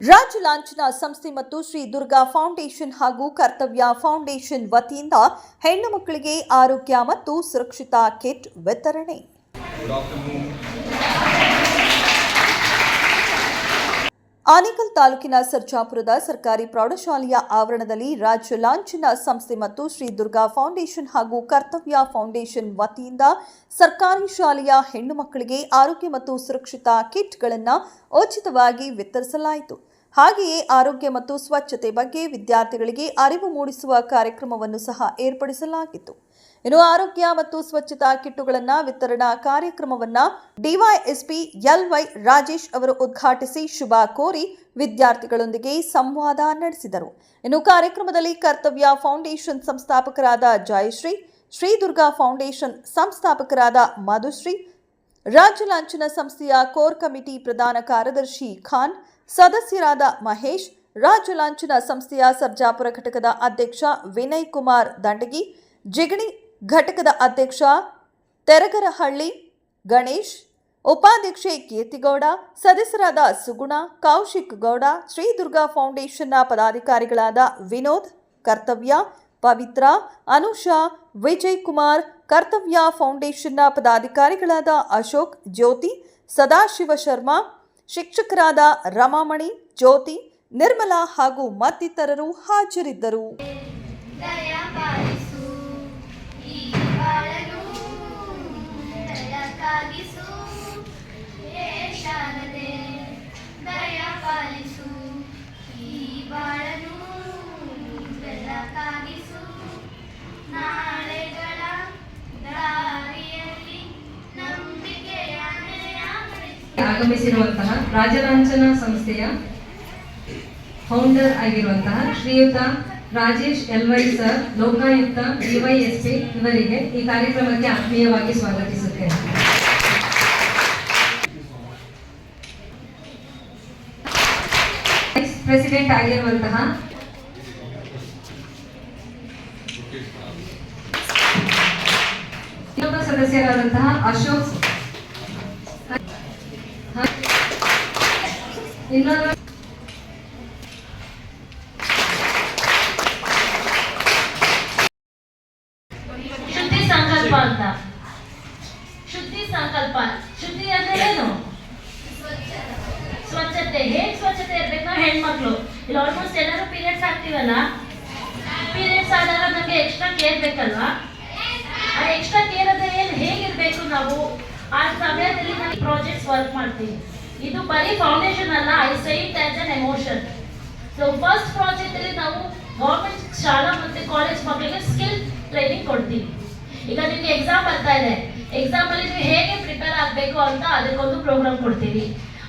ರಾಜ್ ಲಾಂಛನ ಸಂಸ್ಥೆ ಮತ್ತು ಶ್ರೀ ದುರ್ಗಾ ಫೌಂಡೇಶನ್ ಹಾಗೂ ಕರ್ತವ್ಯ ಫೌಂಡೇಶನ್ ವತಿಯಿಂದ ಹೆಣ್ಣು ಮಕ್ಕಳಿಗೆ ಆರೋಗ್ಯ ಮತ್ತು ಸುರಕ್ಷಿತಾ ಕಿಟ್ ವಿತರಣೆ. ಆನೇಕಲ್ ತಾಲೂಕಿನ ಸರ್ಜಾಪುರದ ಸರ್ಕಾರಿ ಪ್ರೌಢಶಾಲೆಯ ಆವರಣದಲ್ಲಿ ರಾಜ್ಯ ಲಾಂಛನ ಸಂಸ್ಥೆ ಮತ್ತು ಶ್ರೀ ದುರ್ಗಾ ಫೌಂಡೇಶನ್ ಹಾಗೂ ಕರ್ತವ್ಯ ಫೌಂಡೇಶನ್ ವತಿಯಿಂದ ಸರ್ಕಾರಿ ಶಾಲೆಯ ಹೆಣ್ಣು ಮಕ್ಕಳಿಗೆ ಆರೋಗ್ಯ ಮತ್ತು ಸುರಕ್ಷಿತಾ ಕಿಟ್ಗಳನ್ನು ಉಚಿತವಾಗಿ ವಿತರಿಸಲಾಯಿತು. ಹಾಗೆಯೇ ಆರೋಗ್ಯ ಮತ್ತು ಸ್ವಚ್ಛತೆ ಬಗ್ಗೆ ವಿದ್ಯಾರ್ಥಿಗಳಿಗೆ ಅರಿವು ಮೂಡಿಸುವ ಕಾರ್ಯಕ್ರಮವನ್ನು ಸಹ ಏರ್ಪಡಿಸಲಾಗಿತ್ತು. ಇನ್ನು ಆರೋಗ್ಯ ಮತ್ತು ಸ್ವಚ್ಛತಾ ಕಿಟ್ಟುಗಳನ್ನು ವಿತರಣಾ ಕಾರ್ಯಕ್ರಮವನ್ನು ಡಿವೈಎಸ್ಪಿ ಎಲ್ವೈ ರಾಜೇಶ್ ಅವರು ಉದ್ಘಾಟಿಸಿ ಶುಭ ಕೋರಿ ವಿದ್ಯಾರ್ಥಿಗಳೊಂದಿಗೆ ಸಂವಾದ ನಡೆಸಿದರು. ಇನ್ನು ಕಾರ್ಯಕ್ರಮದಲ್ಲಿ ಕರ್ತವ್ಯ ಫೌಂಡೇಶನ್ ಸಂಸ್ಥಾಪಕರಾದ ಜಯಶ್ರೀ ಶ್ರೀ ದುರ್ಗಾ ಫೌಂಡೇಶನ್ ಸಂಸ್ಥಾಪಕರಾದ ಮಧುಶ್ರೀ, ರಾಜ್ಯ ಲಾಂಛನ ಸಂಸ್ಥೆಯ ಕೋರ್ ಕಮಿಟಿ ಪ್ರಧಾನ ಕಾರ್ಯದರ್ಶಿ ಖಾನ್ ಸದಸ್ಯರಾದ ಮಹೇಶ್, ರಾಜ್ಯ ಲಾಂಛನ ಸಂಸ್ಥೆಯ ಸರ್ಜಾಪುರ ಘಟಕದ ಅಧ್ಯಕ್ಷ ವಿನಯ್ ಕುಮಾರ್ ದಂಡಗಿ, ಜಿಗಣಿ ಘಟಕದ ಅಧ್ಯಕ್ಷ ತೆರಗರಹಳ್ಳಿ ಗಣೇಶ್, ಉಪಾಧ್ಯಕ್ಷೆ ಕೀರ್ತಿಗೌಡ, ಸದಸ್ಯರಾದ ಸುಗುಣ, ಕೌಶಿಕ್ ಗೌಡ ಶ್ರೀ ದುರ್ಗಾ ಫೌಂಡೇಶನ್ನ ಪದಾಧಿಕಾರಿಗಳಾದ ವಿನೋದ್, ಕರ್ತವ್ಯ, ಪವಿತ್ರ, ಅನುಷಾ, ವಿಜಯ್ ಕುಮಾರ್, ಕರ್ತವ್ಯ ಫೌಂಡೇಶನ್ನ ಪದಾಧಿಕಾರಿಗಳಾದ ಅಶೋಕ್, ಜ್ಯೋತಿ, ಸದಾಶಿವ ಶರ್ಮಾ ಶಿಕ್ಷಕರಾದ ರಮಾಮಣಿ ಜ್ಯೋತಿ ನಿರ್ಮಲಾ ಹಾಗೂ ಮತ್ತಿತರರು ಹಾಜರಿದ್ದರು. ಆಗಮಿಸಿರುವಂತಹ ರಾಜಲಾಂಛನ ಸಂಸ್ಥೆಯ ಫೌಂಡರ್ ಆಗಿರುವಂತಹ ಶ್ರೀಯುತ Rajesh LY sir, Lokayukta DYSP ಇವರಿಗೆ ಈ ಕಾರ್ಯಕ್ರಮಕ್ಕೆ ಆತ್ಮೀಯವಾಗಿ ಸ್ವಾಗತಿಸುತ್ತೇನೆ. ಪ್ರೆಸಿಡೆಂಟ್ ಆಗಿರುವಂತಹ ಸದಸ್ಯರಾದಂತಹ ಅಶೋಕ್ ಶುದ್ಧಿ ಸಂಕಲ್ಪ ಅಂತ. ಶುದ್ಧಿ ಸಂಕಲ್ಪ. ಶುದ್ಧಿ ಅಂದ್ರೆ ಏನು? ಸ್ವಚ್ಛತೆ. ಹೇಗ್ ಸ್ವಚ್ಛತೆ ಇರ್ಬೇಕು ಹೆಣ್ಮಕ್ಳು? ಇಲ್ಲಿ ಆಲ್ಮೋಸ್ಟ್ ಎಲ್ಲರೂ ಪೀರಿಯಡ್ಸ್ ಆಗ್ತೀವಲ್ಲ ಪೀರಿಯಡ್ಸ್ ಆದಾಗ ನಮಗೆ ಎಕ್ಸ್ಟ್ರಾ ಕೇರ್ ಬೇಕಲ್ವಾ? ಆ ಎಕ್ಸ್ಟ್ರಾ ಕೇರ್ ಅಂದ್ರೆ ಏನು? ಹೇಗಿರ್ಬೇಕು ನಾವು? ಆ ಸಮಯದಲ್ಲಿ ನಾವು ಪ್ರಾಜೆಕ್ಟ್ಸ್ ವರ್ಕ್ ಮಾಡ್ತೀವಿ ಇದು ಬರೀ ಫೌಂಡೇಶನ್ ಅಲ್ಲ I sight as an emotion so first project ಅಲ್ಲಿ ನಾವು ಗೌರ್ಮೆಂಟ್ ಶಾಲಾ ಮತ್ತೆ ಕಾಲೇಜ್ ಮಕ್ಕಳಿಗೆ ಸ್ಕಿಲ್ ಟ್ರೈನಿಂಗ್ ಕೊಡ್ತೀವಿ. ಈಗ ನಿಮ್ಗೆ ಎಕ್ಸಾಮ್ ಬರ್ತಾ ಇದೆ. ಎಕ್ಸಾಮ್ ಅಲ್ಲಿ ನೀವು ಹೇಗೆ ಪ್ರಿಪೇರ್ ಆಗಬೇಕು ಅಂತ ಅದಕ್ಕೊಂದು ಪ್ರೋಗ್ರಾಮ್ ಕೊಡ್ತೀವಿ.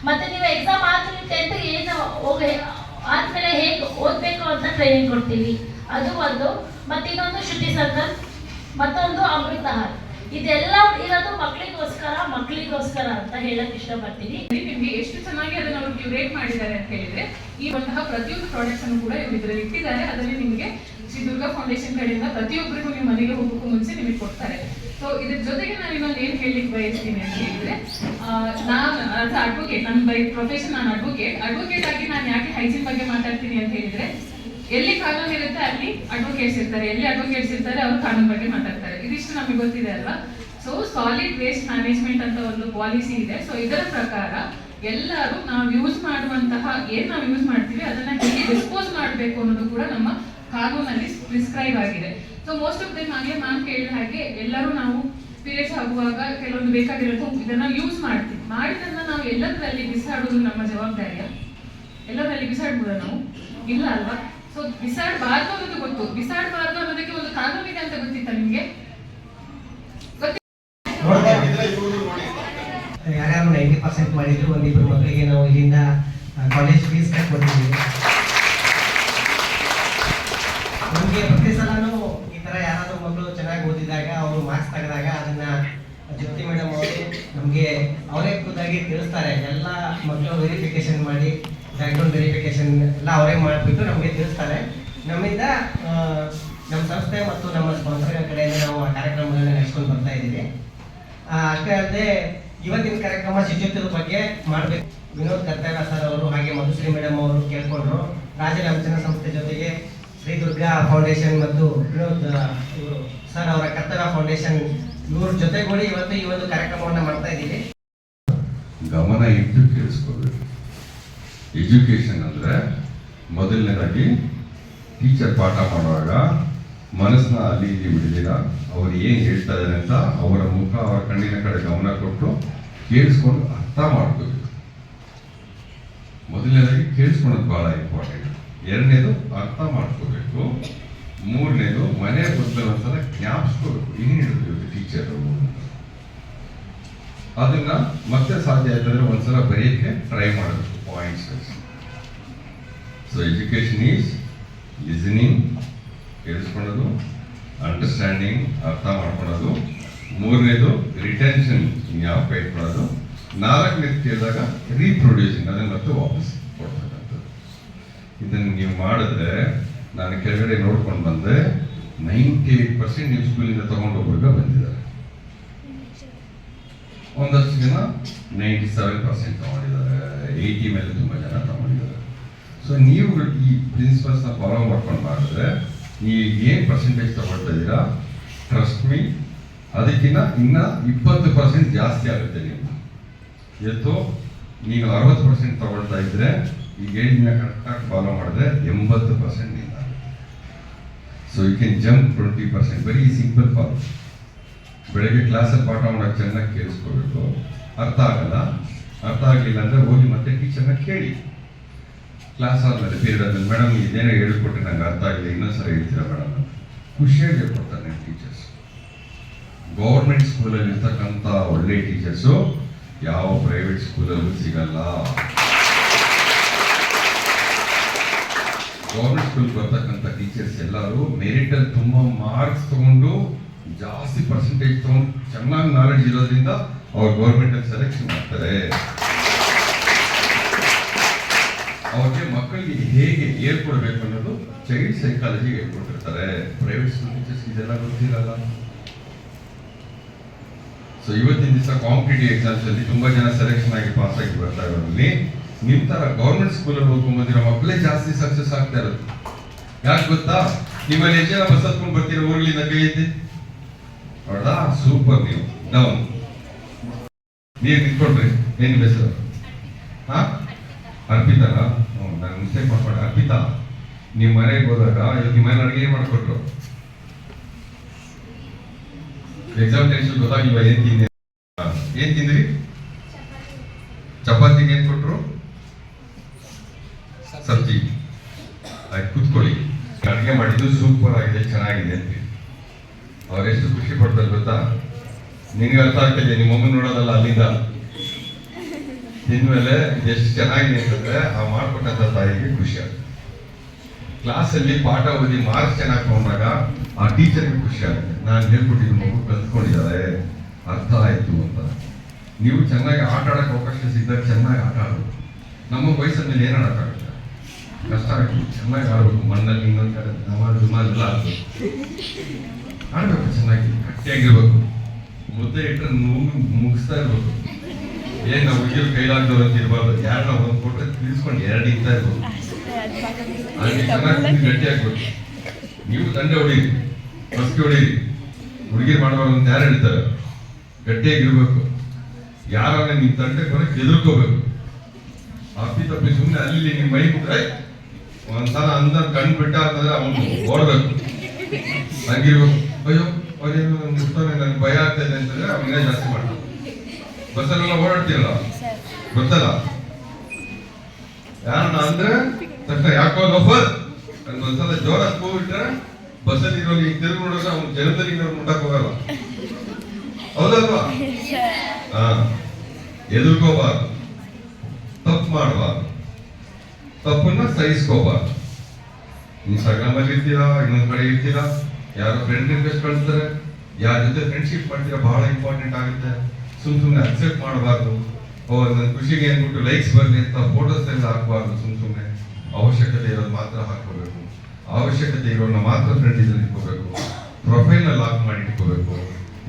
ಮತ್ತೆ ನೀವು ಎಕ್ಸಾಮ್ ಆದ್ಮೇಲೆ ಟೆಂತ್ ಏನು ಆದ್ಮೇಲೆ ಹೇಗೆ ಓದ್ಬೇಕು ಅಂತ ಟ್ರೈನಿಂಗ್ ಕೊಡ್ತೀವಿ. ಅದು ಒಂದು. ಮತ್ತೆ ಇನ್ನೊಂದು ಶುದ್ಧಿ ಸರ್ಕಲ್, ಮತ್ತೊಂದು ಅಮೃತಹಾರ್. ಇದೆಲ್ಲ ಇರೋದು ಮಕ್ಕಳಿಗೋಸ್ಕರ ಮಕ್ಕಳಿಗೋಸ್ಕರ ಅಂತ ಹೇಳಕ್ ಇಷ್ಟಪಡ್ತೀನಿ. ನಿಮಗೆ ಎಷ್ಟು ಚೆನ್ನಾಗಿ ಅದನ್ನ ಅವರು ಕ್ಯೂರೇಟ್ ಮಾಡಿದ್ದಾರೆ ಅಂತ ಹೇಳಿದ್ರೆ, ಈ ಒಂತಹ ಪ್ರತಿಯೊಂದು ಪ್ರಾಡಕ್ಟ್ ಅನ್ನು ಕೂಡ ಇವರು ಇದರಲ್ಲಿ ಇಟ್ಟಿದ್ದಾರೆ. ಅದರಲ್ಲಿ ನಿಮಗೆ ಶ್ರೀ ದುರ್ಗಾ ಫೌಂಡೇಶನ್ ಕಡೆಯಿಂದ ಪ್ರತಿಯೊಬ್ಬರಿಗೂ ನಿಮ್ಮ ಮನೆಗೆ ಹೋಗೋಕ್ಕೂ ಮುಂಚೆ ನಿಮಗೆ ಕೊಡ್ತಾರೆ. ಸೊ ಇದ್ರ ಜೊತೆಗೆ ನಾನು ಇನ್ನೊಂದು ಏನ್ ಹೇಳಲಿಕ್ಕೆ ಬಯಸ್ತೀನಿ ಅಂತ ಹೇಳಿದ್ರೆ ನಾನು ಅಡ್ವೊಕೇಟ್ ನನ್ನ ಬೈ ಪ್ರೊಫೆಷನ್ ನಾನು ಅಡ್ವೊಕೇಟ್ ಅಡ್ವೊಕೇಟ್ ಆಗಿ ನಾನು ಯಾಕೆ ಹೈಜೀನ್ ಬಗ್ಗೆ ಮಾತಾಡ್ತೀನಿ ಅಂತ ಹೇಳಿದ್ರೆ ಎಲ್ಲಿ ಕಾನೂನು ಇರುತ್ತೆ ಅಲ್ಲಿ ಅಡ್ವೊಕೇಟ್ಸ್ ಇರ್ತಾರೆ, ಎಲ್ಲಿ ಅಡ್ವೊಕೇಟ್ಸ್ ಇರ್ತಾರೆ ಅವರು ಕಾನೂನು ಬಗ್ಗೆ ಮಾತಾಡ್ತಾರೆ. ಇದಿಷ್ಟು ನಮಗೆ ಗೊತ್ತಿದೆ ಅಲ್ವಾ? ಸೊ ಸಾಲಿಡ್ ವೇಸ್ಟ್ ಮ್ಯಾನೇಜ್ಮೆಂಟ್ ಅಂತ ಒಂದು ಪಾಲಿಸಿ ಇದೆ. ಸೊ ಇದರ ಪ್ರಕಾರ ಎಲ್ಲರೂ ನಾವು ಯೂಸ್ ಮಾಡುವಂತಹ ಏನ್ ನಾವು ಯೂಸ್ ಮಾಡ್ತೀವಿ ಅದನ್ನ ಹೇಗೆ ಡಿಸ್ಪೋಸ್ ಮಾಡಬೇಕು ಅನ್ನೋದು ಕೂಡ ನಮ್ಮ ಕಾನೂನಲ್ಲಿ ಪ್ರಿಸ್ಕ್ರೈಬ್ ಆಗಿದೆ. ಸೊ ಮೋಸ್ಟ್ ಆಫ್ ದಮ್ ಹಾಗೆ ನಾನು ಕೇಳಿದ ಹಾಗೆ ಎಲ್ಲರೂ ನಾವು ಪೀರಿಯಡ್ಸ್ ಆಗುವಾಗ ಕೆಲವೊಂದು ಬೇಕಾಗಿರೋದು ಇದನ್ನ ಯೂಸ್ ಮಾಡ್ತೀವಿ. ಮಾಡಿದನ್ನ ನಾವು ಎಲ್ಲದರಲ್ಲಿ ಬಿಸಾಡೋದು ನಮ್ಮ ಜವಾಬ್ದಾರಿಯ? ಎಲ್ಲದರಲ್ಲಿ ಬಿಸಾಡ್ಬೋದ ನಾವು? ಇಲ್ಲ ಅಲ್ವಾ? ಸೊ ಬಿಸಾಡಬಾರ್ದು ಅನ್ನೋದು ಗೊತ್ತು. ಬಿಸಾಡಬಾರ್ದು ಅನ್ನೋದಕ್ಕೆ ಒಂದು ಕಾನೂನು ಇದೆ ಅಂತ ಗೊತ್ತಿತ್ತ ನಿಮ್ಗೆ? ಯಾರ್ಯಾರು ನೈಂಟಿ ಪರ್ಸೆಂಟ್ ಮಾಡಿದ್ರು ಒಂದಿಬ್ಬರು ಮಕ್ಕಳಿಗೆ ನಾವು ಇಲ್ಲಿಂದ ಕಾಲೇಜ್ ಫೀಸ್ ಕಟ್ಕೊಟ್ಟಿದ್ದೀವಿ ನಮಗೆ ಪ್ರತಿ ಸಲನೂ ಈ ಥರ ಯಾರಾದರೂ ಮಕ್ಕಳು ಚೆನ್ನಾಗಿ ಓದಿದಾಗ, ಅವರು ಮಾರ್ಕ್ಸ್ ತೆಗೆದಾಗ ಅದನ್ನ ಜ್ಯೋತಿ ಮೇಡಮ್ ಅವರು ನಮಗೆ ಅವರೇ ಖುದ್ದಾಗಿ ತಿಳಿಸ್ತಾರೆ. ಎಲ್ಲ ಮಕ್ಕಳು ವೆರಿಫಿಕೇಶನ್ ಮಾಡಿ ಬ್ಯಾಕ್ಗ್ರೌಂಡ್ ವೆರಿಫಿಕೇಶನ್ ಎಲ್ಲ ಅವರೇ ಮಾಡಿಬಿಟ್ಟು ನಮಗೆ ತಿಳಿಸ್ತಾರೆ. ನಮ್ಮಿಂದ ನಮ್ಮ ಸಂಸ್ಥೆ ಮತ್ತು ನಮ್ಮ ಸ್ಪಾನ್ಸರ್ಗಳ ಕಡೆಯಿಂದ ನಾವು ಆ ಕಾರ್ಯಕ್ರಮಗಳನ್ನ ನಡೆಸ್ಕೊಂಡು ಬರ್ತಾ ಇದ್ದೀವಿ. ಅಷ್ಟೇ ಅಲ್ಲದೆ ಇವತ್ತಿನ ಕಾರ್ಯಕ್ರಮ ಶುಚಿತ್ವದ ಬಗ್ಗೆ ಮಾಡಬೇಕು. ವಿನೋದ್ ಕರ್ತವ್ಯ ಸರ್ ಅವರು ಹಾಗೆ ಮಧುಶ್ರೀ ಮೇಡಮ್ ಅವರು ಕೇಳ್ಕೊಂಡ್ರು. ರಾಜರಾಮಚಂದ್ರ ಸಂಸ್ಥೆ ಜೊತೆಗೆ ಶ್ರೀ ದುರ್ಗಾ ಫೌಂಡೇಶನ್ ಮತ್ತು ವಿನೋದ್ ಇವರು ಸರ್ ಅವರ ಕರ್ತವ್ಯ ಫೌಂಡೇಶನ್, ಇವ್ರ ಜೊತೆಗೂಡಿ ಇವತ್ತು ಈ ಒಂದು ಕಾರ್ಯಕ್ರಮವನ್ನು ಮಾಡ್ತಾ ಇದ್ದೀವಿ. ಗಮನ ಇಟ್ಟು ಕೇಳಿಸ್ಕೋಬೇಕು ಎಜುಕೇಶನ್ ಅಂದ್ರೆ ಮೊದಲನೇದಾಗಿ ಟೀಚರ್ ಪಾಠ ಮಾಡುವಾಗ ಮನಸ್ಸನ್ನ ಅಲ್ಲಿ ಇಲ್ಲಿ ಬಿಡಲಿಲ್ಲ. ಅವ್ರು ಏನು ಹೇಳ್ತಾ ಇದ್ದಾರೆ ಅಂತ ಅವರ ಮುಖ ಅವರ ಕಣ್ಣಿನ ಕಡೆ ಗಮನ ಕೊಟ್ಟು ಕೇಳಿಸ್ಕೊಂಡು ಅರ್ಥ ಮಾಡ್ಕೋಬೇಕು. ಮೊದಲನೇದಾಗಿ ಕೇಳಿಸ್ಕೊಳೋದು ಬಹಳ ಇಂಪಾರ್ಟೆಂಟ್ ಎರಡನೇದು ಅರ್ಥ ಮಾಡ್ಕೋಬೇಕು. ಮೂರನೇದು ಮನೆ ಬಂದ ಒಂದ್ಸಲ ಜ್ಞಾಪಿಸ್ಕೋಬೇಕು. ಏನು ಹೇಳಿದ್ರು ಟೀಚರ್ ಅದನ್ನ ಮತ್ತೆ ಸಾಧ್ಯ ಆಯ್ತಂದ್ರೆ ಒಂದ್ಸಲ ಬರೆಯಕ್ಕೆ ಟ್ರೈ ಮಾಡಬೇಕು points so education is listening ಕೇಳಿಸ್ಕೊಳ್ಳೋದು understanding ಅರ್ಥ ಮಾಡ್ಕೊಳ್ಳೋದು ಮೂರನೇದು ರಿಟೆನ್ಷನ್ ಜ್ಞಾಪಕ ಇಟ್ಕೊಳ್ಳೋದು ನಾಲ್ಕನೇದು ಕೇಳಿದಾಗ ರೀಪ್ರೊಡ್ಯೂಸಿಂಗ್ ಅದನ್ನ ಮತ್ತೆ ವಾಪಸ್ ಕೊಡ್ತಕ್ಕಂಥದ್ದು ಇದನ್ನು ನೀವು ಮಾಡಿದ್ರೆ ನಾನು ಕೆಳಗಡೆ ನೋಡ್ಕೊಂಡು ಬಂದೆ ನೈಂಟಿ ಏಟ್ ಪರ್ಸೆಂಟ್ ನೀವು ಸ್ಕೂಲಿಂದ ತಗೊಂಡು ಹೋಗುವಾಗ ಬಂದಿದ್ದಾರೆ ಒಂದಷ್ಟು ಜನ ನೈಂಟಿ ಸೆವೆನ್ ಪರ್ಸೆಂಟ್ ತಗೊಂಡಿದ್ದಾರೆ ಏಯ್ಟಿ ಮೇಲೆ ತುಂಬ ಜನ ತಗೊಂಡಿದ್ದಾರೆ. ಸೊ ನೀವು ಈ ಪ್ರಿನ್ಸಿಪಲ್ಸ್ನ ಫಾಲೋ ಮಾಡ್ಕೊಂಡು ಮಾಡಿದ್ರೆ, ನೀವು ಏನು ಪರ್ಸೆಂಟೇಜ್ ತಗೊಳ್ತಾ ಇದ್ದೀರಾ? ಟ್ರಸ್ಟ್ ಮೀ ಅದಕ್ಕಿಂತ ಇನ್ನ ಇಪ್ಪತ್ತು ಪರ್ಸೆಂಟ್ ಜಾಸ್ತಿ ಆಗುತ್ತೆ ನೀವು ಇವತ್ತು ನೀವು ಅರವತ್ತು ಪರ್ಸೆಂಟ್ ತಗೊಳ್ತಾ ಇದ್ರೆ ಈಗ ಹೇಳಿದ್ನ ಕರೆಕ್ಟಾಗಿ ಫಾಲೋ ಮಾಡಿದ್ರೆ ಎಂಬತ್ತು ಪರ್ಸೆಂಟ್ನಿಂದ so you can jump twenty percent very simple follow ಬೆಳಗ್ಗೆ ಕ್ಲಾಸಲ್ಲಿ ಪಾಠ ಮಾಡೋಕೆ ಚೆನ್ನಾಗಿ ಕೇಳಿಸ್ಕೋಬೇಕು ಅರ್ಥ ಆಗಲ್ಲ? ಅರ್ಥ ಆಗಲಿಲ್ಲ ಅಂದರೆ ಹೋಗಿ ಮತ್ತೆ ಟೀಚರ್ನ ಕೇಳಿ. ಕ್ಲಾಸ್ ಆದಮೇಲೆ ಪೀರಿಯಡ್ ಆದ್ಮೇಲೆ ಮೇಡಮ್ ಇದೇನೋ ಹೇಳ್ಕೊಟ್ರೆ ನಂಗೆ ಅರ್ಥ ಆಗಿಲ್ಲ ಇನ್ನೊಂದು ಸರಿ ಹೇಳ್ತೀರಾ ಮೇಡಮ್ ಖುಷಿಯಾಗಿ ಹೇಳ್ಕೊಡ್ತಾರೆ ಟೀಚರ್ಸ್ ಗೌರ್ಮೆಂಟ್ ಸ್ಕೂಲಲ್ಲಿ ಇರ್ತಕ್ಕಂಥ ಒಳ್ಳೆ ಟೀಚರ್ಸು ಯಾವ ಪ್ರೈವೇಟ್ ಸ್ಕೂಲಲ್ಲೂ ಸಿಗಲ್ಲ. ಗೌರ್ಮೆಂಟ್ ಸ್ಕೂಲ್ ಬರ್ತಕ್ಕಂಥ ಟೀಚರ್ಸ್ ಎಲ್ಲರೂ ಮೆರಿಟಲ್ಲಿ ತುಂಬಾ ಮಾರ್ಕ್ಸ್ ತಗೊಂಡು ಜಾಸ್ತಿ ಪರ್ಸೆಂಟೇಜ್ ತಗೊಂಡು ಚೆನ್ನಾಗಿ ನಾಲೆಡ್ಜ್ ಇರೋದ್ರಿಂದ ಅವ್ರು ಗೌರ್ಮೆಂಟಲ್ಲಿ ಸೆಲೆಕ್ಷನ್ ಮಾಡ್ತಾರೆ. ಅವ್ರಿಗೆ ಮಕ್ಕಳಿಗೆ ಹೇಗೆ ಹೇಳ್ಕೊಡ್ಬೇಕು ಅನ್ನೋದು ಚೈಲ್ಡ್ ಸೈಕಾಲಜಿ ಹೇಳ್ಕೊಟ್ಟಿರ್ತಾರೆ ಪ್ರೈವೇಟ್ ಸ್ಕೂಲ್ ಟೀಚರ್ಸ್ ಇದೆಲ್ಲ ಗೊತ್ತಿರಲ್ಲ. ಸೊ ಇವತ್ತಿನ ದಿವಸ ಕಾಂಪಿಟೇಟಿವ್ ಎಕ್ಸಾಮ್ಸ್ ಅಲ್ಲಿ ತುಂಬಾ ಜನ ಸೆಲೆಕ್ಷನ್ ಆಗಿ ಪಾಸ್ ಆಗಿ ಬರ್ತಾ ಇರೋದ್ರಲ್ಲಿ ನಿಮ್ ತರ ಗೌರ್ಮೆಂಟ್ ಸ್ಕೂಲಲ್ಲಿ ಹೋಗೋ ಬಂದಿರೋ ಮಕ್ಕಳೇ ಜಾಸ್ತಿ ಸಕ್ಸಸ್ ಆಗ್ತಾ ಇರೋದು. ಯಾಕೆ ಗೊತ್ತಾ? ನಿಮ್ಮಲ್ಲಿ ಎಷ್ಟು ಜನ ಬಸ್ ಹತ್ಕೊಂಡು ಬರ್ತೀರೋ ಊರ್ಲಿಂದ ಕೈ ಐತಿ ಸೂಪರ್ ನೀವು. ಡೌನ್ ನೀವ್ ನಿಂತ್ಕೊಳ್ರಿ ಏನ್ ಹೆಸರು? ಹಾ? ಅರ್ಪಿತಾ? ಹ್ಞೂ ನಾನು ಮಿಸ್ಟೇಕ್ ಮಾಡ್ಕೊಂಡೆ. ಅರ್ಪಿತಾ ನಿಮ್ಮ ಮನೆಗೆ ಹೋದಾಗ ಇವತ್ತು ನಿಮ್ಮ ಮನೆ ಅಡುಗೆ ಮಾಡ್ಕೊಟ್ರು? ಎಕ್ಸಾಮ್ ಟೆನ್ಷನ್ ಗೊತ್ತಾಗಿಲ್ವ ಏನ್ ತಿಂದಿ? ಏನು ಏನ್ ತಿಂದ್ರಿ ಚಪಾತಿಗೆ ಏನ್ ಕೊಟ್ರು? ಸಬ್ಜಿ. ಆಯ್ತು ಕೂತ್ಕೊಳ್ಳಿ. ಅಡುಗೆ ಮಾಡಿದ್ದು ಸೂಪರ್ ಆಗಿದೆ ಚೆನ್ನಾಗಿದೆ. ಅಂತ ಅವ್ರೆಷ್ಟು ಖುಷಿ ಪಡ್ತಾರೆ ಗೊತ್ತಾ? ನಿನ್ಗೆ ಅರ್ಥ ಆಗ್ತಿದೆ ನಿಮ್ಮ ಮಮ್ಮಿ ನೋಡೋದಲ್ಲ ಅಲ್ಲಿಂದ? ತಿಂದ್ಮೇಲೆ ಎಷ್ಟು ಚೆನ್ನಾಗಿದೆ ಅಂತಂದ್ರೆ ಆ ಮಾಡ್ಕೊಟ್ಟಂತ ತಾಯಿಗೆ ಖುಷಿ ಆಗುತ್ತೆ. ಕ್ಲಾಸಲ್ಲಿ ಪಾಠ ಓದಿ ಮಾರ್ಕ್ಸ್ ಚೆನ್ನಾಗಿ ತಗೊಂಡಾಗ ಆ ಟೀಚರ್ಗೆ ಖುಷಿ ಆಗುತ್ತೆ. ನಾನು ಹೇಳ್ಕೊಟ್ಟಿದ್ದು ಮಗು ಕಲ್ತ್ಕೊಂಡಿದ್ದಾರೆ, ಅರ್ಥ ಆಯ್ತು ಅಂತ. ನೀವು ಚೆನ್ನಾಗಿ ಆಟ ಆಡಕ್ಕೆ ಅವಕಾಶ ಸಿಗ್ದಾಗ ಚೆನ್ನಾಗಿ ಆಟ ಆಡೋದು ನಮ್ಮ ವಯಸ್ಸಿನ ಮೇಲೆ ಏನು ಆಡೋಕ್ಕಾಗುತ್ತೆ ಕಷ್ಟ ಆಗುತ್ತೆ ಚೆನ್ನಾಗಿ ಆಡ್ಬೇಕು. ಮಣ್ಣಲ್ಲಿ ಇನ್ನೊಂದು ಕಡೆ ನಮ್ಮ ಆಡ್ಬೇಕು ಆಡ್ಬೇಕು, ಚೆನ್ನಾಗಿ, ಗಟ್ಟಿಯಾಗಿರ್ಬೇಕು. ಮುದ್ದೆ ಇಟ್ಟರೆ ನೋವು ಮುಗಿಸ್ತಾ ಇರ್ಬೋದು ಏನ್ ನಾವು ಹುಡುಗಿಯರು ಕೈಲಾಗ್ದವ್ರು ಅಂತ ಇರಬಾರ್ದು. ಯಾರನ್ನ ಒಂದು ಕೊಟ್ಟರೆ ತಿಳಿಸ್ಕೊಂಡು ಎರಡು ಇಂತ ಇರ್ಬೋದು ಚೆನ್ನಾಗಿ ಗಟ್ಟಿ ಆಗ್ಬೇಕು. ನೀವು ತಂಡ ಹೊಡೀರಿ ಮಸ್ಕಿ ಹೊಡೀರಿ ಹುಡುಗಿ ಮಾಡಬಾರ್ದು ಅಂತ ಯಾರು ಹೇಳ್ತಾರೆ? ಗಟ್ಟಿಯಾಗಿರ್ಬೇಕು. ಯಾರನ್ನ ನಿಮ್ ತಂಡೆ ಕೊನೆಗೆ ಎದುರ್ಕೋಬೇಕು ಅಪ್ಪಿ ತಪ್ಪಿ ಸುಮ್ಮನೆ ಅಲ್ಲಿ ನಿಮ್ಮ ಮೈ ಬಿಟ್ರೆ ಒಂದ್ಸಲ ಅಂದ ಕಣ್ಣು ಬಿಟ್ಟ ಅಂತಂದ್ರೆ ಅವನು ಓಡ್ಬೇಕು. ಹಂಗಿರ್ಬೇಕು. ಅಯ್ಯೋ ಅವ್ರೇನು ಮುಟ್ಟೋರೆ ನನ್ಗೆ ಭಯ ಆಗ್ತಾ ಇದೆ ಅಂತಂದ್ರೆ ಅವನೇ ಜಾಸ್ತಿ ಮಾಡ್ತಾನೆ ಬಸ್ಸಲ್ಲೆಲ್ಲ ಓಡಾಡ್ತೀಯಲ್ಲ ಗೊತ್ತಲ್ಲ? ಯಾರನ್ನ ಅಂದ್ರೆ, ತಕ್ಷಣ ಯಾಕೋ ಗಫರ್ ನನ್ಗೆ ಒಂದ್ಸಲ ಜೋರ ಹೋಗ್ಬಿಟ್ರೆ ಬಸ್ಸಲ್ಲಿ ಇರೋ ಈಗ ತಿರುಗಿ ನೋಡಿದ್ರೆ ಅವ್ನು ಜನದಲ್ಲಿ ಇರೋರು ಮುಟ್ಟಕ್ ಹೋಗಲ್ಲ. ಹೌದಲ್ವಾ? ಹಾ. ಎದುರ್ಕೋಬಾರ್ದು. ತಪ್ಪು ಮಾಡಬಾರ್ದು. ತಪ್ಪನ್ನ ಸಹಿಸ್ಕೋಬಾರ್ದು. ನೀವು ಸಗಮಲ್ಲಿ ಇರ್ತೀರಾ, ಇನ್ನೊಂದ್ ಕಡೆ ಇರ್ತೀರಾ? ಯಾರೋ ಫ್ರೆಂಡ್ ರಿಕ್ವೆಸ್ಟ್ ಕಳಿಸ್ತಾರೆ. ಯಾರ ಜೊತೆ ಫ್ರೆಂಡ್ಶಿಪ್ ಮಾಡ್ತೀರಾ, ಬಹಳ ಇಂಪಾರ್ಟೆಂಟ್ ಆಗುತ್ತೆ. ಸುಮ್ ಸುಮ್ಮನೆ ಅಕ್ಸೆಪ್ಟ್ ಮಾಡಬಾರ್ದು. ಓ ನನ್ನ ಖುಷಿಗೆ ಅಂದ್ಬಿಟ್ಟು ಲೈಕ್ಸ್ ಬರಲಿ ಅಂತ ಫೋಟೋಸ್ ಎಲ್ಲ ಹಾಕಬಾರ್ದು ಸುಮ್ ಸುಮ್ಮನೆ ಅವಶ್ಯಕತೆ ಇರೋದು ಮಾತ್ರ ಹಾಕೋಬೇಕು ಅವಶ್ಯಕತೆ ಇರೋನ್ನ ಮಾತ್ರ ಫ್ರೆಂಡ್ ಇದ್ರಲ್ಲಿ ಇಟ್ಕೋಬೇಕು. ಪ್ರೊಫೈಲ್ನ ಲಾಕ್ ಮಾಡಿ ಇಟ್ಕೋಬೇಕು.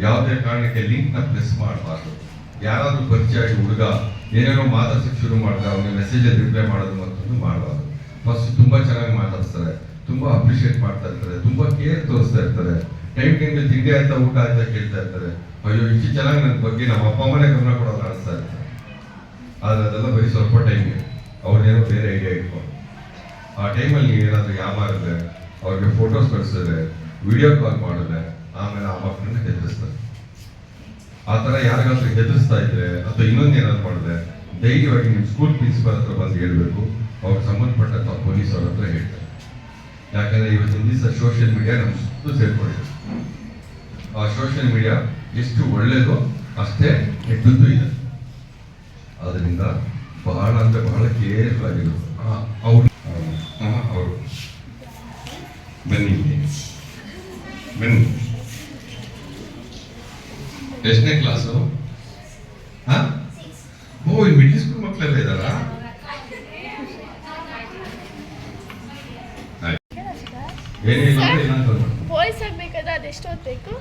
ಯಾವುದೇ ಕಾರಣಕ್ಕೆ ಲಿಂಕ್ನ ಪ್ರೆಸ್ ಮಾಡಬಾರ್ದು. ಯಾರಾದರೂ ಪರಿಚಯ ಹುಡುಗ, ಏನೇನೋ ಮಾತಾಡ್ಸಕ್ಕೆ ಶುರು ಮಾಡಿದ್ರೆ ಅವ್ನಿಗೆ ಮೆಸೇಜಲ್ಲಿ ರಿಪ್ಲೈ ಮಾಡೋದು ಮತ್ತೊಂದು ಮಾಡಬಾರ್ದು. ಫಸ್ಟ್ ತುಂಬ ಚೆನ್ನಾಗಿ ಮಾತಾಡ್ತಾರೆ ತುಂಬಾ ಅಪ್ರಿಷಿಯೇಟ್ ಮಾಡ್ತಾ ಇರ್ತಾರೆ, ತುಂಬಾ ಕೇರ್ ತೋರಿಸ್ತಾ ಇರ್ತಾರೆ. ಟೈಮ್ ಟೈಮಲ್ಲಿ ತಿಂಡಿ ಆಯ್ತಾ, ಊಟ ಅಂತ ಕೇಳ್ತಾ ಇರ್ತಾರೆ. ಅಯ್ಯೋ, ಇಷ್ಟು ಚೆನ್ನಾಗಿ ನನ್ನ ಬಗ್ಗೆ ನಮ್ಮ ಅಪ್ಪ ಅಮ್ಮನೇ ಗಮನ ಕೊಡೋದು ಕಾಣಿಸ್ತಾ ಇರ್ತಾರೆ ಆದ್ರೆ ಅದೆಲ್ಲ ಬರೀ ಸ್ವಲ್ಪ ಟೈಮ್ಗೆ ಅವ್ರಿಗೇನೋ ಬೇರೆ ಐಡಿಯಾ ಇಟ್ಕೊಂಡು ಆ ಟೈಮಲ್ಲಿ ನೀವು ಏನಾದರೂ ಯಾಮಾರಿದ್ರೆ ಅವ್ರಿಗೆ ಫೋಟೋಸ್ ಕಳಿಸಿದ್ರೆ ವಿಡಿಯೋ ಕಾಲ್ ಮಾಡಿದ್ರೆ, ಆಮೇಲೆ ಆ ಮಕ್ಕಳನ್ನ ಹೆದರಿಸ್ತಾರೆ. ಆ ಥರ ಯಾರಿಗಾದ್ರೂ ಹೆದರಿಸ್ತಾ ಇದ್ರೆ, ಅಥವಾ ಇನ್ನೊಂದು ಏನಾದ್ರು ಮಾಡಿದ್ರೆ, ಧೈರ್ಯವಾಗಿ ನಿಮ್ಮ ಸ್ಕೂಲ್ ಪ್ರಿನ್ಸಿಪಲ್ ಹತ್ರ ಬಂದು ಹೇಳಬೇಕು. ಅವ್ರಿಗೆ ಸಂಬಂಧಪಟ್ಟಂತ ಪೊಲೀಸ್ ಅವ್ರ ಹತ್ರ ಹೇಳ್ತಾರೆ. ಯಾಕಂದ್ರೆ ಇವತ್ತಿನ ದಿವಸ ಸೋಷಿಯಲ್ ಮೀಡಿಯಾ ನಮ್ಮ ಸುತ್ತು ಸೇರ್ಕೊಂಡಿದೆ. ಆ ಸೋಷಿಯಲ್ ಮೀಡಿಯಾ ಎಷ್ಟು ಒಳ್ಳೇದು ಅಷ್ಟೇ ಕೆಟ್ಟದ್ದು ಇದೆ. ಅದರಿಂದ ಬಹಳ ಅಂದರೆ ಬಹಳ ಕೇರ್ಫುಲ್ ಆಗಿರೋದು. ಅವರು ಅವರು. ಬನ್ನಿ. ಬನ್ನಿ. ಎಷ್ಟನೇ ಕ್ಲಾಸು ಹಾಂ? ಓ ಮಿಡ್ಲ್ ಸ್ಕೂಲ್ ಮಕ್ಕಳೆಲ್ಲ ಇದ್ದಾರಾ ಆಯ್ತು. ಏನಿಲ್ಲ ಅಂದ್ರೆ ಏನಂತ ಪೊಲೀಸ್ ಆಗ್ಬೇಕಾದ್ರೆ ಅದೆಷ್ಟು ಓದ್ಬೇಕು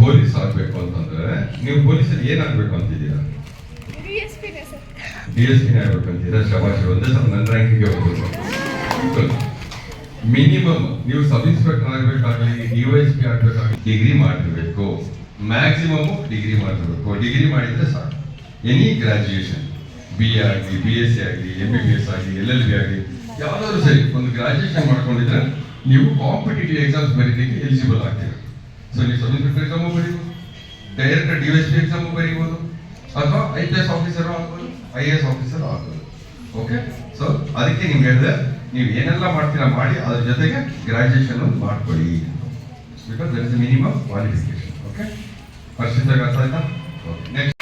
ಪೊಲೀಸ್ ಆಗ್ಬೇಕು ಅಂತಂದ್ರೆ ನೀವು ಪೊಲೀಸಲ್ಲಿ ಏನಾಗ್ಬೇಕು ಅಂತಿದ್ದೀರಾ? ಡಿ ಎಸ್ ಪಿನೇ ಸರ್. ಡಿ ಎಸ್ ಪಿ ಆಗ್ಬೇಕಂತೀರಾ ಶಬಾಷ್ ಒಂದೇ ಸಲ ನನ್ನ ರ್ಯಾಂಕಿಗೆ ಹೋಗ್ಬೇಕು ಮಿನಿಮಮ್ ನೀವು ಸಬ್ ಇನ್ಸ್ಪೆಕ್ಟರ್ ಆಗ್ಬೇಕಾಗ್ಲಿ ಡಿ ಎಸ್ ಪಿ ಆಗ್ಬೇಕಾಗ್ಲಿ ಡಿಗ್ರಿ ಮಾಡಿರ್ಬೇಕು. ಮ್ಯಾಕ್ಸಿಮಮ್ ಡಿಗ್ರಿ ಮಾಡಿರ್ಬೇಕು. ಡಿಗ್ರಿ ಮಾಡಿದ್ರೆ ಸಾಕು. ಎನಿ ಗ್ರಾಜುಯೇಷನ್ ಬಿ ಎ ಆಗಲಿ ಬಿ ಎಸ್ ಸಿ ಆಗಲಿ ಎಂ ಬಿ ಬಿ ಎಸ್ ಆಗಲಿ ಎಲ್ ಎಲ್ ಬಿ ಆಗಲಿ ಯಾವ್ದಾದ್ರು ಸರಿ ಒಂದು ಗ್ರಾಜ್ಯುಯೇಷನ್ ಮಾಡ್ಕೊಂಡಿದ್ರೆ ನೀವು ಕಾಂಪಿಟೇಟಿವ್ ಎಕ್ಸಾಮ್ಸ್ ಬರೀಲಿಕ್ಕೆ ಎಲಿಜಿಬಲ್ ಆಗ್ತೀರ? ಸೊ ನೀವು inspector exam ಬರೀಬೋದು direct D S P exam ಬರೀಬೋದು, ಅಥವಾ ಐ ಪಿ ಎಸ್ ಆಫೀಸರ್ ಆಗ್ಬೋದು ಐ ಎ ಎಸ್ ಆಫೀಸರ್ ಆಗ್ಬೋದು. ಓಕೆ ಸೊ ಅದಕ್ಕೆ ನಿಮ್ಗೆ ಹೇಳಿದೆ, ನೀವು ಏನೆಲ್ಲ ಮಾಡ್ತೀರಾ ಮಾಡಿ, ಅದ್ರ ಜೊತೆಗೆ ಗ್ರಾಜ್ಯುಯೇಷನ್ ಒಂದು ಮಾಡ್ಕೊಳ್ಳಿ. Because there is minimum qualification okay ಅರ್ಥ ಆಯ್ತಾ? ಓಕೆ ನೆಕ್ಸ್ಟ್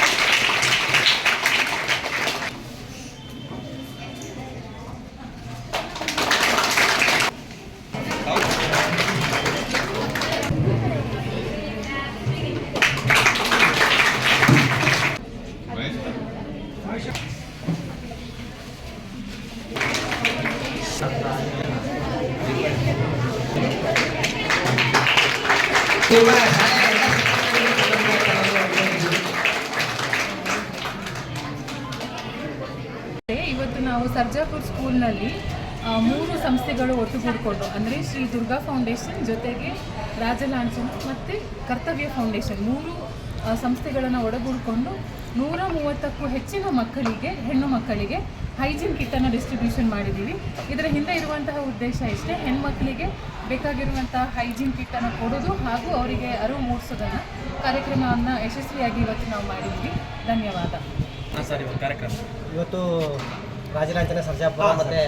ನಾವು ಸರ್ಜಾಪುರ್ ಸ್ಕೂಲ್ನಲ್ಲಿ ಮೂರು ಸಂಸ್ಥೆಗಳು ಒಟ್ಟುಗೂಡಿಕೊಂಡು ಅಂದರೆ ಶ್ರೀ ದುರ್ಗಾ ಫೌಂಡೇಶನ್ ಜೊತೆಗೆ ರಾಜಲಾಂಛನ ಮತ್ತು ಕರ್ತವ್ಯ ಫೌಂಡೇಶನ್ ಮೂರು ಸಂಸ್ಥೆಗಳನ್ನು ಒಡಗೂಡಿಕೊಂಡು ನೂರ ಮೂವತ್ತಕ್ಕೂ ಹೆಚ್ಚಿನ ಮಕ್ಕಳಿಗೆ ಹೆಣ್ಣು ಮಕ್ಕಳಿಗೆ ಹೈಜೀನ್ ಕಿಟ್ಟನ್ನು ಡಿಸ್ಟ್ರಿಬ್ಯೂಷನ್ ಮಾಡಿದ್ದೀವಿ. ಇದರ ಹಿಂದೆ ಇರುವಂತಹ ಉದ್ದೇಶ ಇಷ್ಟೇ ಹೆಣ್ಮಕ್ಳಿಗೆ ಬೇಕಾಗಿರುವಂತಹ ಹೈಜೀನ್ ಕಿಟ್ಟನ್ನು ಕೊಡೋದು ಹಾಗೂ ಅವರಿಗೆ ಅರಿವು ಮೂಡಿಸೋದನ್ನು ಕಾರ್ಯಕ್ರಮವನ್ನು ಯಶಸ್ವಿಯಾಗಿ ಇವತ್ತು ನಾವು ಮಾಡಿದ್ವಿ ಧನ್ಯವಾದ. ಇವತ್ತು ರಾಜಲಾಂಛನ ಸರ್ಜಾಪುರ ಮತ್ತು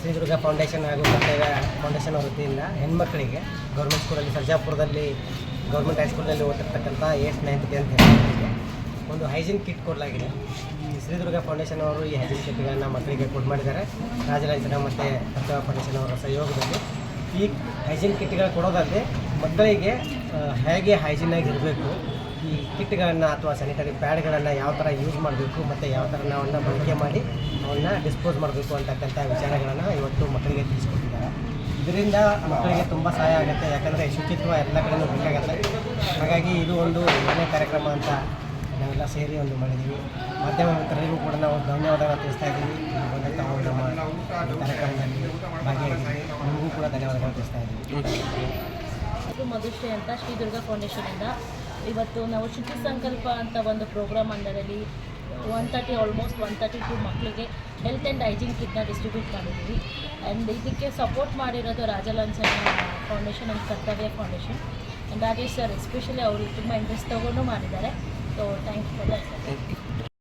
ಶ್ರೀದುರ್ಗ ಫೌಂಡೇಶನ್ ಹಾಗೂ ಕರ್ತವ್ಯ ಫೌಂಡೇಶನ್ ಅವ್ರ ವತಿಯಿಂದ ಹೆಣ್ಮಕ್ಳಿಗೆ ಗೌರ್ಮೆಂಟ್ ಸ್ಕೂಲಲ್ಲಿ ಸರ್ಜಾಪುರದಲ್ಲಿ ಗೌರ್ಮೆಂಟ್ ಹೈಸ್ಕೂಲಲ್ಲಿ ಓದಿರ್ತಕ್ಕಂಥ ಏಟ್ ನೈನ್ತ್ ಅಂತ ಹೆಣ್ಮಕ್ಳಿಗೆ ಒಂದು ಹೈಜಿನ್ ಕಿಟ್ ಕೊಡಲಾಗಿದೆ. ಈ ಶ್ರೀದುರ್ಗ ಫೌಂಡೇಶನ್ ಅವರು ಈ ಹೈಜಿನ್ ಕಿಟ್ಗಳನ್ನು ಮಕ್ಕಳಿಗೆ ಕೊಡ್ ಮಾಡಿದ್ದಾರೆ. ರಾಜಲಾಂಛನ ಮತ್ತು ಕರ್ತವ್ಯ ಫೌಂಡೇಶನ್ ಅವರ ಸಹಯೋಗದಲ್ಲಿ ಈ ಹೈಜಿನ್ ಕಿಟ್ಗಳು ಕೊಡೋದಲ್ಲದೆ ಮಕ್ಕಳಿಗೆ ಹೇಗೆ ಹೈಜೀನಾಗಿ ಇರಬೇಕು ಈ ಕಿಟ್ಗಳನ್ನು ಅಥವಾ ಸ್ಯಾನಿಟರಿ ಪ್ಯಾಡ್ಗಳನ್ನು ಯಾವ ಥರ ಯೂಸ್ ಮಾಡಬೇಕು ಮತ್ತು ಯಾವ ಥರ ನಾವನ್ನ ಬಳಕೆ ಮಾಡಿ ಅವನ್ನ ಡಿಸ್ಪೋಸ್ ಮಾಡಬೇಕು ಅಂತಕ್ಕಂಥ ವಿಚಾರಗಳನ್ನು ಇವತ್ತು ಮಕ್ಕಳಿಗೆ ತಿಳಿಸ್ಕೊಟ್ಟಿದ್ದಾರೆ. ಇದರಿಂದ ಮಕ್ಕಳಿಗೆ ತುಂಬ ಸಹಾಯ ಆಗುತ್ತೆ. ಯಾಕಂದರೆ ಶುಚಿತ್ವ ಎಲ್ಲ ಕಡೆಯೂ ಬೇಕಾಗತ್ತೆ. ಹಾಗಾಗಿ ಇದು ಒಂದು ಒಳ್ಳೆಯ ಕಾರ್ಯಕ್ರಮ ಅಂತ ನಾವೆಲ್ಲ ಸೇರಿ ಒಂದು ಮಾಡಿದ್ದೀವಿ. ಮಾಧ್ಯಮ ಮಿತ್ರರಿಗೂ ಕೂಡ ನಾವು ಧನ್ಯವಾದಗಳನ್ನು ತಿಳಿಸ್ತಾ ಇದ್ದೀವಿ. ಬಂದಂಥ ಒಂದು ಕಾರ್ಯಕ್ರಮದಲ್ಲಿ ಭಾಗಿಯಾಗಿದ್ದೀವಿ. ನಿಮಗೂ ಕೂಡ ಧನ್ಯವಾದಗಳನ್ನು ತಿಳಿಸ್ತಾ ಇದ್ದೀವಿ. ಇದು ಮಧುಶ್ರೀ ಅಂತ ಶ್ರೀ ದುರ್ಗಾ ಫೌಂಡೇಶನಿಂದ ಇವತ್ತು ನಾವು ಶುಚಿ ಸಂಕಲ್ಪ ಅಂತ ಒಂದು program ಅಂದರಲ್ಲಿ one thirty almost one thirty two ಮಕ್ಕಳಿಗೆ ಹೆಲ್ತ್ ಆ್ಯಂಡ್ ಹೈಜೀನ್ ಕಿಟ್ನ ಡಿಸ್ಟ್ರಿಬ್ಯೂಟ್ ಮಾಡಿದ್ದೀವಿ. ಆ್ಯಂಡ್ ಇದಕ್ಕೆ ಸಪೋರ್ಟ್ ಮಾಡಿರೋದು Rajalanchana foundation and Kartavya foundation and Rajesh sir especially ಅವರು ತುಂಬ ಇಂಟ್ರೆಸ್ಟ್ ತೊಗೊಂಡು ಮಾಡಿದ್ದಾರೆ. So thank you for that